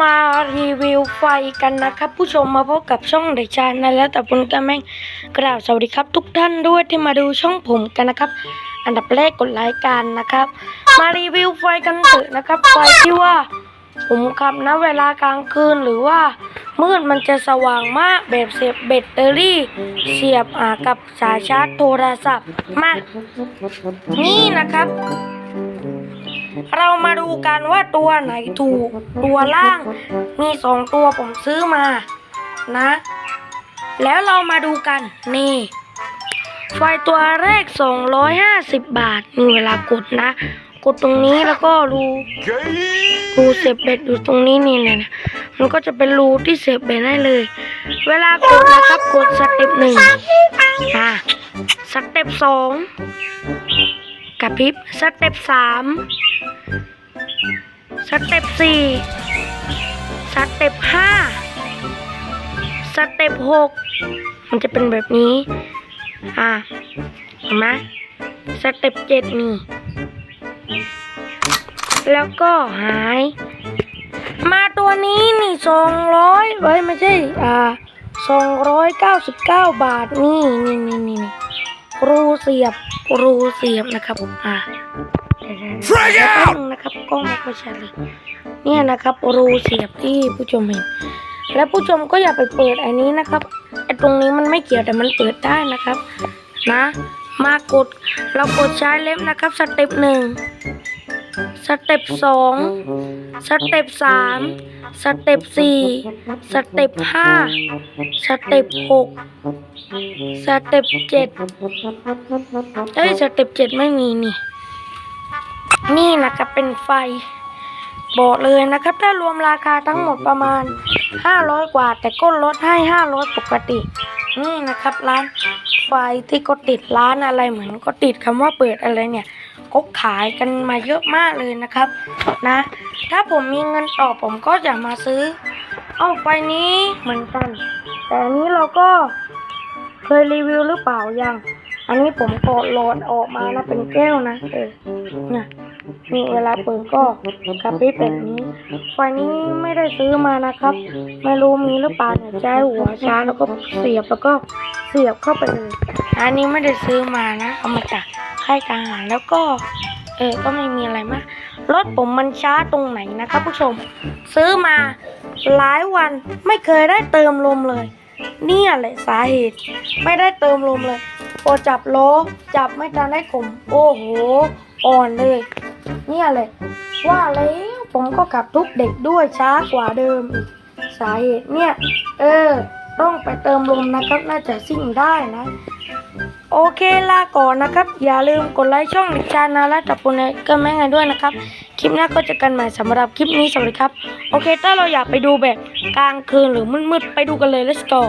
มารีวิวไฟกันนะครับ ผู้ชมมาพบกับช่องเดชานแล้วแต่ปุนกระแม่งกราบสวัสดีครับ ทุกท่านด้วยที่มาดูช่องผมกันนะครับ อันดับแรกกดไลค์กันนะครับ มารีวิวไฟกันเถอะนะครับไฟที่ว่า ผมขับนะเวลากลางคืนหรือว่า มืดมันจะสว่างมากแบบเสียบแบตเตอรี่ เสียบอ่ากับสายชาร์จโทรศัพท์มานี่นะครับ เรามาดูกันว่าตัวไหนถูก ตัวล่าง มีสองตัวผมซื้อมา นะ แล้วเรามาดูกัน นี่ไฟตัวแรก 250 บาท มีเวลากดนะ กดตรงนี้แล้วก็รูรูเสียบเบ็ดอยู่ตรงนี้นี่เนี่ยมันก็จะเป็นรูที่เสียบเบ็ดได้เลย เวลากดนะครับ กดสเต็ปหนึ่งอะสเต็ปสองกระพริบสเต็ปสาม สเต็ปสี่สเต็ปห้าสเต็ปหกมันจะเป็นแบบนี้ อะเห็นไหมสเต็ปเจ็ดนี่ แล้วก็หาย มาตัวนี้นี่สองร้อยเอ้ยไม่ใช่ อ่าสองร้อยเก้าสิบเก้าบาทนี่นี่นี่นี่นี่รูเสียบรูเสียบนะครับ อ่า Frag แป๊บ out! นึงนะครับกล้องไม่ค่อยชัดเลยเนี่ยนะครับรูเสียบที่ผู้ชมเห็น และผู้ชมก็อย่าไปเปิดอันนี้นะครับไอ้ตรงนี้มันไม่เกี่ยวแต่มันเปิดได้นะครับ นะ มากดเรากดใช้เล็บนะครับ สเต็ปหนึ่งสเต็ปสองสเต็ปสามสเต็ปสี่สเต็ปห้าสเต็ปหกสเต็ปเจ็ดเอ้ยสเต็ปเจ็ดไม่มีนี่ นี่นะครับเป็นไฟ บอกเลยนะครับถ้ารวมราคาทั้งหมดประมาณ 500 กว่า แต่ก็ลดให้ 500 ปกติ นี่นะครับร้านไฟที่ก็ติดร้านอะไรเหมือนก็ติดคำว่าเปิดอะไรเนี่ยก็ขายกันมาเยอะมากเลยนะครับ นะ ถ้าผมมีเงินต่อผมก็จะมาซื้อ เอาไฟนี้เหมือนกัน แต่อันนี้เราก็เคยรีวิวหรือเปล่ายัง อันนี้ผมกดโหลดออกมานะเป็นแก้วนะ เออเนี่ย นี่เวลาเปิดก็กระพริบแบบนี้ไฟนี้ไม่ได้ซื้อมานะครับ ไม่รู้มีหรือเปล่าเนี่ยใช้หัวชาแล้วก็เสียบแล้วก็เสียบเข้าไปเลยอันนี้ไม่ได้ซื้อมานะ เอามาจากค่ายทหารแล้วก็ เออก็ไม่มีอะไรมากรถผมมันช้าตรงไหนนะครับผู้ชม ซื้อมาหลายวันไม่เคยได้เติมลมเลย เนี่ยแหละสาเหตุ ไม่ได้เติมลมเลยพอจับล้อจับไม่ทันได้ผมโอ้โห อ่อนเลย เนี่ยเลย ว่าแล้วผมก็ขับทุกเด็กด้วยช้ากว่าเดิมอีกสาเหตุเนี่ย เออ ต้องไปเติมลมนะครับ น่าจะซิ่งได้นะ โอเคลาก่อนนะครับ อย่าลืมกดไลค์ช่องดิชานะและจับปุ่นก็แม่งกันด้วยนะครับ คลิปหน้าก็เจะกันใหม่สำหรับคลิปนี้สวัสดีครับ โอเค ถ้าเราอยากไปดูแบบกลางคืนหรือมืดๆไปดูกันเลย let's go